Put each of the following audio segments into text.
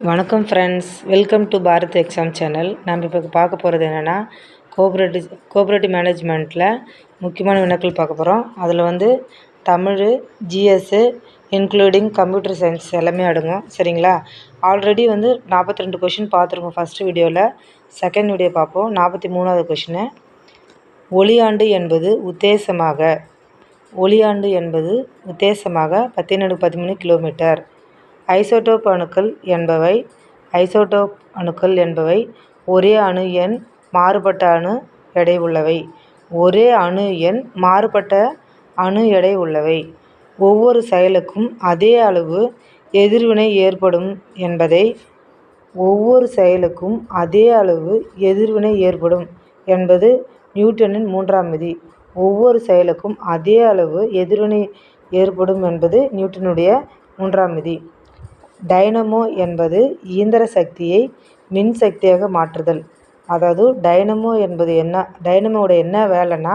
வணக்கம் friends welcome to Bharat exam channel நம்ம இப்போ பார்க்க போகிறது என்னென்னா கோஆப்ரேட்டிவ் கோஆப்ரேட்டிவ் மேனேஜ்மெண்ட்டில் முக்கியமான வினாக்கள் பார்க்க போகிறோம் அதில் வந்து Tamil GS including computer science எல்லாமே அடங்கும் சரிங்களா? ஆல்ரெடி வந்து நாற்பத்தி ரெண்டு கொஷின் பார்த்துருக்கோம் ஃபஸ்ட்டு வீடியோவில் செகண்ட் வீடியோ பார்ப்போம். நாற்பத்தி மூணாவது கொஷினு ஒளியாண்டு என்பது உத்தேசமாக. ஒளியாண்டு என்பது உத்தேசமாக பத்தினடு பதிமூணு கிலோமீட்டர் ஐசோடோப் அணுக்கள் என்பவை ஐசோடோப் அணுக்கள் என்பவை ஒரே அணு எண் மாறுபட்ட அணு எடை உள்ளவை. ஒரே அணு எண் மாறுபட்ட அணு எடை உள்ளவை. ஒவ்வொரு செயலுக்கும் அதே அளவு எதிர்வினை ஏற்படும் என்பதை ஒவ்வொரு செயலுக்கும் அதே அளவு எதிர்வினை ஏற்படும் என்பது நியூட்டனின் மூன்றாம் விதி. ஒவ்வொரு செயலுக்கும் அதே அளவு எதிர்வினை ஏற்படும் என்பது நியூட்டனுடைய மூன்றாம் விதி. டைனமோ என்பது இயந்திர சக்தியை மின் சக்தியாக மாற்றுதல். அதாவது டைனமோ என்பது என்ன டைனமோட என்ன வேலைன்னா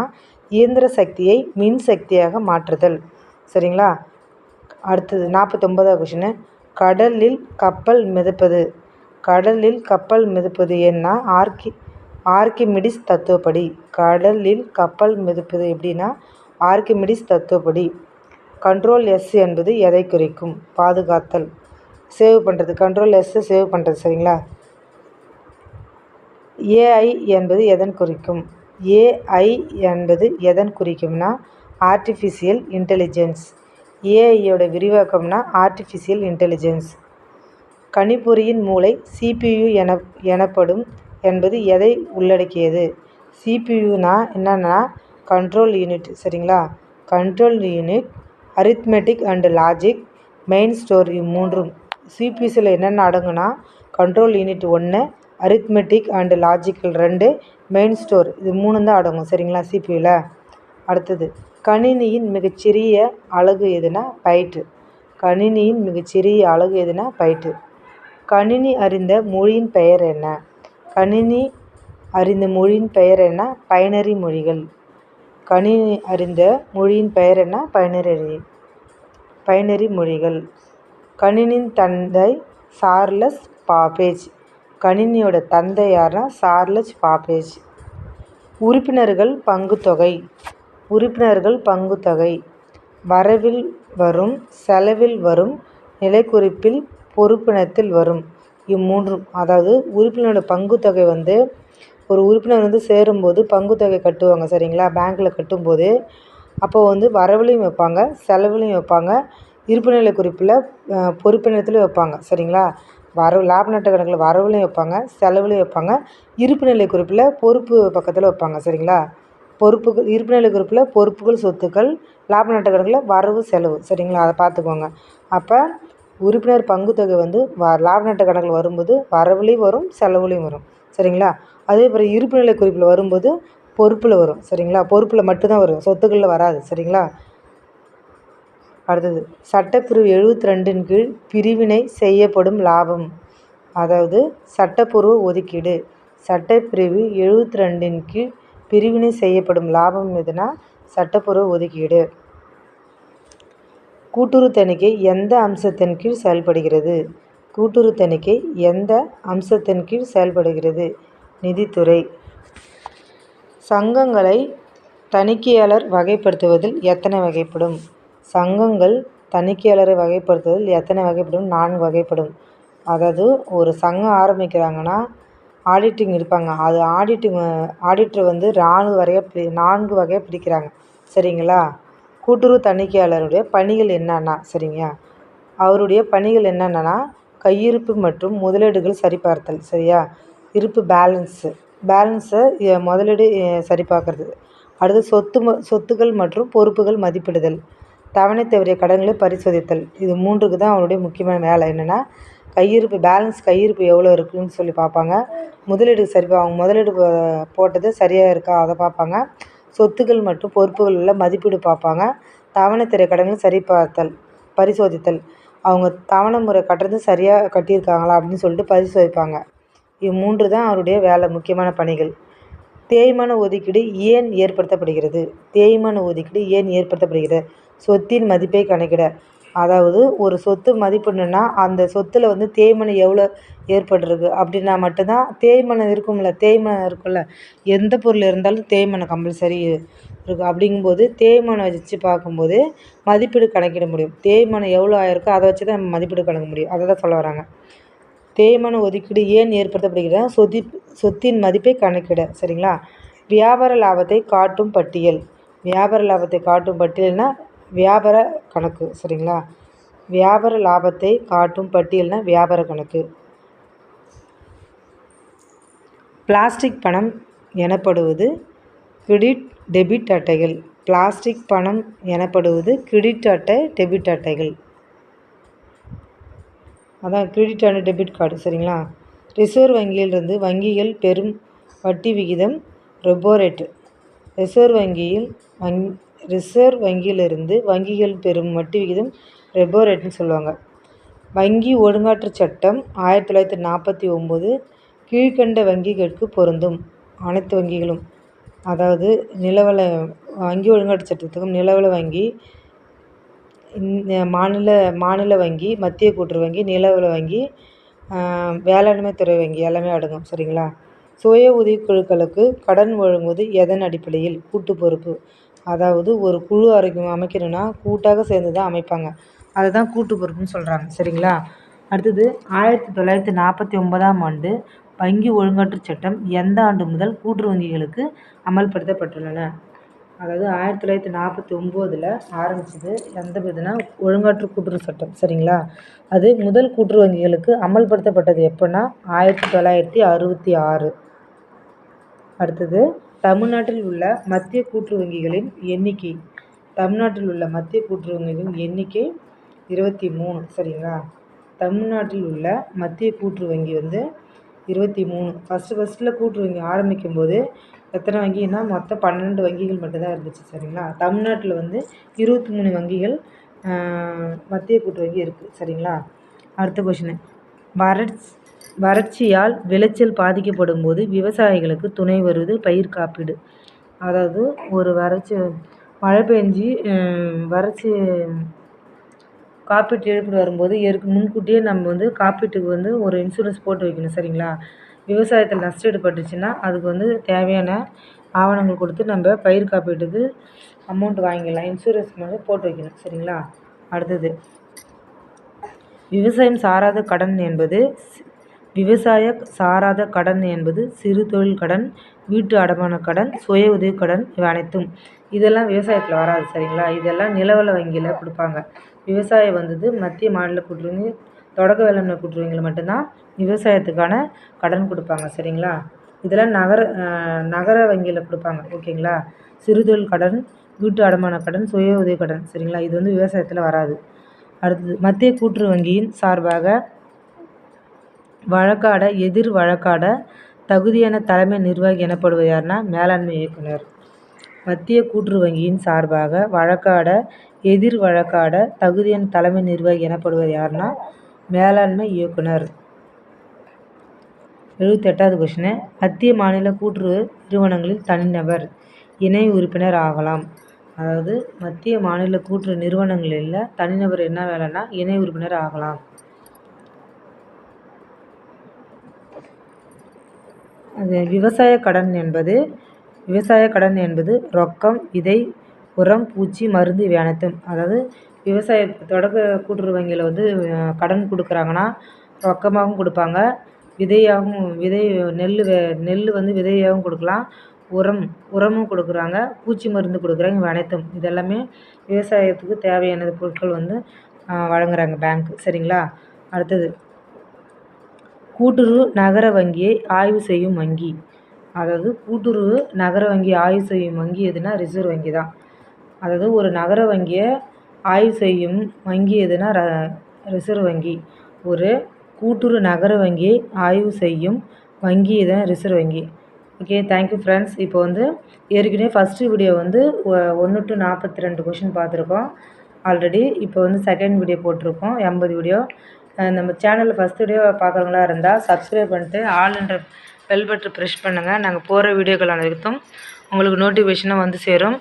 இயந்திர சக்தியை மின் சக்தியாக மாற்றுதல். சரிங்களா? அடுத்தது நாற்பத்தொம்பதாவது கொஷினு கடலில் கப்பல் மிதப்பது. கடலில் கப்பல் மிதப்பது என்ன ஆர்கி ஆர்கிமிடிஸ் தத்துவப்படி. கடலில் கப்பல் மிதப்பது எப்படின்னா ஆர்கிமிடிஸ் தத்துவப்படி. கண்ட்ரோல் எஸ் என்பது எதை குறிக்கும்? பாதுகாத்தல். சேவ் பண்ணுறது கண்ட்ரோல் எஸ்ஸை சேவ் பண்ணுறது சரிங்களா? ஏஐ என்பது எதன் குறிக்கும்? ஏஐ என்பது எதன் குறிக்கும்னா ஆர்டிஃபிஷியல் இன்டெலிஜென்ஸ் ஏஐயோட விரிவாக்கம்னா ஆர்டிஃபிஷியல் இன்டெலிஜென்ஸ் கணிப்பொறியின் மூளை சிபியு என எனப்படும் என்பது எதை உள்ளடக்கியது? சிபியுனா என்னென்னா கண்ட்ரோல் யூனிட் சரிங்களா? Control unit arithmetic and logic main story மூன்றும். சிபிஎஸ்சியில் என்னென்ன அடங்குனா கண்ட்ரோல் யூனிட் ஒன்று அரித்மெட்டிக் அண்டு லாஜிக்கல் ரெண்டு மெயின் ஸ்டோர் இது மூணு தான் அடங்கும் சரிங்களா சிபியூவில் அடுத்தது கணினியின் மிகச்சிறிய அழகு எதுனா பைட்டு கணினியின் மிகச்சிறிய அழகு எதுனா பைட்டு கணினி அறிந்த மொழியின் பெயர் என்ன? கணினி அறிந்த மொழியின் பெயர் என்ன? பைனரி மொழிகள். கணினி அறிந்த மொழியின் பெயர் என்ன? பைனரி பைனரி மொழிகள். கணினியின் தந்தை சார்லஸ் பாபேஜ். கணினியோட தந்தை யாருன்னா சார்லஸ் பாப்பேஜ் உறுப்பினர்கள் பங்குத்தொகை உறுப்பினர்கள் பங்குத்தொகை வரவில் வரும் செலவில் வரும் நிலைக்குறிப்பில் பொறுப்பினத்தில் வரும். இம்மூன்றும் அதாவது உறுப்பினரோட பங்குத்தொகை வந்து ஒரு உறுப்பினர் வந்து சேரும்போது பங்குத்தொகை கட்டுவாங்க சரிங்களா? பேங்க்கில் கட்டும்போது. அப்போது வந்து வரவுலையும் வைப்பாங்க செலவுலையும் வைப்பாங்க. இருப்புநிலை குறிப்பில் பொறுப்பினத்துலையும் வைப்பாங்க. சரிங்களா? வரவு லாப நட்ட கணக்கில் வரவுலையும் வைப்பாங்க செலவுலையும் வைப்பாங்க. இருப்புநிலை குறிப்பில் பொறுப்பு பக்கத்தில் வைப்பாங்க. சரிங்களா? பொறுப்புகள் இருப்புநிலை குறிப்பில் பொறுப்புகள் சொத்துக்கள் லாப நட்ட கணக்கில் வரவு செலவு. சரிங்களா? அதை பார்த்துக்கோங்க. அப்போ உறுப்பினர் பங்குத்தொகை வந்து வ லாப நட்ட கணக்கில் வரும்போது வரவுலையும் வரும் செலவுலையும் வரும். சரிங்களா? அதே போல் இருப்புநிலை குறிப்பில் வரும்போது பொறுப்பில் வரும். சரிங்களா? பொறுப்பில் மட்டும்தான் வரும். சொத்துக்களில் வராது. சரிங்களா? அடுத்தது சட்டப்பிரிவு எழுபத்தி ரெண்டின் கீழ் பிரிவினை செய்யப்படும் லாபம். அதாவது சட்டப்பூர்வ ஒதுக்கீடு. சட்டப்பிரிவு எழுபத்தி ரெண்டின் கீழ் பிரிவினை செய்யப்படும் லாபம் எதுனா சட்டப்பூர்வ ஒதுக்கீடு. கூட்டுறவு தணிக்கை எந்த அம்சத்தின் கீழ் செயல்படுகிறது? கூட்டுறவு தணிக்கை எந்த அம்சத்தின் கீழ் செயல்படுகிறது? நிதித்துறை. சங்கங்களை தணிக்கையாளர் வகைப்படுத்துவதில் எத்தனை வகைப்படும்? சங்கங்கள் தணிக்கையாளரை வகைப்படுத்துவதில் எத்தனை வகைப்படும்? நான்கு வகைப்படும். அதாவது ஒரு சங்கம் ஆரம்பிக்கிறாங்கன்னா ஆடிட்டிங் இருப்பாங்க அது ஆடிட்டிங் ஆடிட்டர் வந்து நான்கு வகையாக பிரி நான்கு வகையாக பிரிக்கிறாங்க. சரிங்களா? கூட்டுறவு தணிக்கையாளருடைய பணிகள் என்னென்னா சரிங்க அவருடைய பணிகள் என்னென்னா கையிருப்பு மற்றும் முதலீடுகள் சரிபார்த்தல் சரியா? இருப்பு பேலன்ஸு பேலன்ஸை முதலீடு சரிபார்க்கறது. அடுத்து சொத்து ம சொத்துக்கள் மற்றும் பொறுப்புகள் மதிப்பிடுதல். தவணை தவறிய கடன்களை பரிசோதித்தல். இது மூன்றுக்கு தான் அவருடைய முக்கியமான வேலை. என்னென்னா கையிருப்பு பேலன்ஸ் கையிருப்பு எவ்வளோ இருக்குதுன்னு சொல்லி பார்ப்பாங்க. முதலீடு சரி அவங்க முதலீடு போட்டது சரியாக இருக்கா அதை பார்ப்பாங்க. சொத்துக்கள் மற்றும் பொறுப்புகள் உள்ள மதிப்பீடு பார்ப்பாங்க. தவணை திரை கடன்களை சரி பார்த்தல் பரிசோதித்தல். அவங்க தவணை முறை கட்டுறது சரியாக கட்டியிருக்காங்களா அப்படின்னு சொல்லிட்டு பரிசோதிப்பாங்க. இது மூன்று தான் அவருடைய வேலை முக்கியமான பணிகள். தேய்மான ஒதுக்கீடு ஏன் ஏற்படுத்தப்படுகிறது? தேய்மான ஒதுக்கீடு ஏன் ஏற்படுத்தப்படுகிறது? சொத்தின் மதிப்பை கணக்கிட. அதாவது ஒரு சொத்து மதிப்பிடணுன்னா அந்த சொத்தில் வந்து தேய்மனம் எவ்வளோ ஏற்பட்டிருக்கு? அப்படின்னா மட்டும்தான் தேய்மனம் இருக்கும்ல தேய்மனம் இருக்கும்ல. எந்த பொருள் இருந்தாலும் தேய்மனம் கம்பல்சரி இருக்கும் அப்படிங்கும்போது தேய்மானம் வச்சு பார்க்கும்போது மதிப்பீடு கணக்கிட முடியும். தேய்மானம் எவ்வளோ ஆயிருக்கோ அதை வச்சு தான் நம்ம மதிப்பீடு கணக்க முடியும். அதை தான் சொல்ல வராங்க. தேய்மான ஒதுக்கீடு ஏன் ஏற்படுத்தப்படுகிறதா சொதி சொத்தின் மதிப்பை கணக்கிட. சரிங்களா? வியாபார லாபத்தை காட்டும் பட்டியல். வியாபார லாபத்தை காட்டும் பட்டியல்னால் வியாபார கணக்கு சரிங்களா? வியாபார லாபத்தை காட்டும் பட்டியல்னா வியாபார கணக்கு. பிளாஸ்டிக் பணம் எனப்படுவது கிரெடிட் டெபிட் அட்டைகள். பிளாஸ்டிக் பணம் எனப்படுவது கிரெடிட் அட்டை டெபிட் அட்டைகள். அதான் கிரெடிட் அண்ட் டெபிட் கார்டு சரிங்களா? ரிசர்வ் வங்கியிலிருந்து வங்கிகள் பெறும் வட்டி விகிதம் ரெப்போ ரேட்டு. ரிசர்வ் வங்கியில் வங் ரிசர்வ் வங்கியிலிருந்து வங்கிகள் பெறும் வட்டி விகிதம் ரெப்போ ரேட்டுன்னு சொல்லுவாங்க. வங்கி ஒழுங்காற்று சட்டம் ஆயிரத்தி தொள்ளாயிரத்தி நாற்பத்தி ஒம்பது கீழ்கண்ட வங்கிகளுக்கு பொருந்தும். அனைத்து வங்கிகளும். அதாவது நிலவள வங்கி ஒழுங்காற்று சட்டத்துக்கும் நிலவல வங்கி இந்த மாநில மாநில வங்கி மத்திய கூட்டுறவு வங்கி நிலவல வங்கி வேளாண்மை துறை வங்கி எல்லாமே அடங்கும். சரிங்களா? சுய உதவிக்குழுக்களுக்கு கடன் வழங்குவது எதன் அடிப்படையில்? கூட்டு பொறுப்பு. அதாவது ஒரு குழு ஆரோக்கியம் அமைக்கணும்னா கூட்டாக சேர்ந்து தான் அமைப்பாங்க. அதை தான் கூட்டு பொறுப்புன்னு சொல்கிறாங்க சரிங்களா? அடுத்தது ஆயிரத்தி தொள்ளாயிரத்தி நாற்பத்தி ஒன்பதாம் ஆண்டு வங்கி ஒழுங்காற்று சட்டம் எந்த ஆண்டு முதல் கூட்டு வங்கிகளுக்கு அமல்படுத்தப்பட்டுள்ளன? அதாவது ஆயிரத்தி தொள்ளாயிரத்தி நாற்பத்தி ஒம்போதில் ஆரம்பிச்சது எந்த இதுனா ஒழுங்காற்று கூட்டுறவு சட்டம். சரிங்களா? அது முதல் கூட்டுறவு வங்கிகளுக்கு அமல்படுத்தப்பட்டது எப்போன்னா ஆயிரத்தி தொள்ளாயிரத்தி அறுபத்தி ஆறு. அடுத்தது தமிழ்நாட்டில் உள்ள மத்திய கூற்று வங்கிகளின் எண்ணிக்கை. தமிழ்நாட்டில் உள்ள மத்திய கூற்று வங்கிகளின் எண்ணிக்கை இருபத்தி மூணு சரிங்களா? தமிழ்நாட்டில் உள்ள மத்திய கூற்று வங்கி வந்து இருபத்தி மூணு. ஃபஸ்ட்டு ஃபஸ்ட்டில் கூற்று வங்கி ஆரம்பிக்கும் போது எத்தனை வங்கின்னா மொத்தம் பன்னெண்டு வங்கிகள் மட்டும்தான் இருந்துச்சு சரிங்களா? தமிழ்நாட்டில் வந்து இருபத்தி மூணு வங்கிகள் மத்திய கூட்டு வங்கி இருக்குது சரிங்களா? அடுத்த கொஷினு வறட்சி வறட்சியால் விளைச்சல் பாதிக்கப்படும் போது விவசாயிகளுக்கு துணை வருவது பயிர் காப்பீடு. அதாவது ஒரு வறட்சி மழை பெஞ்சி வறட்சி காப்பீட்டு இழப்பீடு வரும்போது ஏற்கு முன்கூட்டியே நம்ம வந்து காப்பீட்டுக்கு வந்து ஒரு இன்சூரன்ஸ் போட்டு வைக்கணும் சரிங்களா? விவசாயத்தில் நஷ்டம் ஈடுபட்டுச்சுன்னா அதுக்கு வந்து தேவையான ஆவணங்கள் கொடுத்து நம்ம பயிர் காப்பீட்டுக்கு அமௌண்ட் வாங்கிக்கலாம் இன்சூரன்ஸ் வந்து போட்டு வைக்கணும் சரிங்களா? அடுத்தது விவசாயம் சாராத கடன் என்பது விவசாய சாராத கடன் என்பது சிறு தொழில் கடன் வீட்டு அடமான கடன் சுய உதவி கடன் இவை அனைத்தும். இதெல்லாம் விவசாயத்தில் வராது சரிங்களா? இதெல்லாம் நிலவல வங்கியில் கொடுப்பாங்க. விவசாயம் வந்தது மத்திய மாநில கூட்டுறவு தொடக்க வேளாண்மை கூட்டுறவுங்களை மட்டும்தான் விவசாயத்துக்கான கடன் கொடுப்பாங்க சரிங்களா? இதெல்லாம் நகர நகர வங்கியில் கொடுப்பாங்க ஓகேங்களா? சிறுதொழில் கடன் வீட்டு அடமான கடன் சுய உதவி கடன் சரிங்களா? இது வந்து விவசாயத்தில் வராது. அடுத்தது மத்திய கூட்டுறவு வங்கியின் சார்பாக வழக்காட எதிர் வழக்காட தகுதியான தலைமை நிர்வாகி எனப்படுவது யாருன்னா மேலாண்மை இயக்குனர். மத்திய கூற்று வங்கியின் சார்பாக வழக்காட எதிர் வழக்காட தகுதியான தலைமை நிர்வாகி எனப்படுவது யாருன்னா மேலாண்மை இயக்குனர். எழுபத்தெட்டாவது கொஷினு மத்திய மாநில கூற்று நிறுவனங்களில் தனிநபர் இணை உறுப்பினர் ஆகலாம். அதாவது மத்திய மாநில கூற்று நிறுவனங்களில் தனிநபர் என்ன வேலைன்னா இணை உறுப்பினர் ஆகலாம். அது விவசாய கடன் என்பது விவசாய கடன் என்பது ரொக்கம் விதை உரம் பூச்சி மருந்து இவை அனைத்தும் அதாவது விவசாய தொடக்க கூட்டுறவு வங்கியில் வந்து கடன் கொடுக்குறாங்கன்னா ரொக்கமாகவும் கொடுப்பாங்க. விதையாகவும் விதை நெல் வெ நெல் வந்து விதையாகவும் கொடுக்கலாம். உரம் உரமும் கொடுக்குறாங்க. பூச்சி மருந்து கொடுக்குறாங்க இவை அனைத்தும் இதெல்லாமே விவசாயத்துக்கு தேவையான பொருட்கள் வந்து வழங்குறாங்க பேங்க் சரிங்களா? அடுத்தது கூட்டுறவு நகர வங்கியை ஆய்வு செய்யும் வங்கி. அதாவது கூட்டுறவு நகர வங்கி ஆய்வு செய்யும் வங்கி எதுனா ரிசர்வ் வங்கி தான். அதாவது ஒரு நகர வங்கியை ஆய்வு செய்யும் வங்கி எதுனா ர ரிசர்வ் வங்கி. ஒரு கூட்டுறவு நகர வங்கியை ஆய்வு செய்யும் வங்கி எதுனா ரிசர்வ் வங்கி. ஓகே தேங்க்யூ ஃப்ரெண்ட்ஸ் இப்போ வந்து ஏற்கனவே ஃபஸ்ட்டு வீடியோ வந்து ஒன்று டு நாற்பத்தி ரெண்டு கொஷின் பார்த்துருக்கோம். ஆல்ரெடி இப்போ வந்து செகண்ட் வீடியோ போட்டிருக்கோம். எண்பது வீடியோ நம்ம சேனலில் ஃபஸ்ட் வீடியோ பார்க்குறவங்களா இருந்தால் சப்ஸ்கிரைப் பண்ணிட்டு ஆல் பெல் பட்டன் ப்ரெஷ் பண்ணுங்கள் நாங்கள் போகிற வீடியோக்கள் அனைத்தும் உங்களுக்கு நோட்டிஃபிகேஷனாக வந்து சேரும்.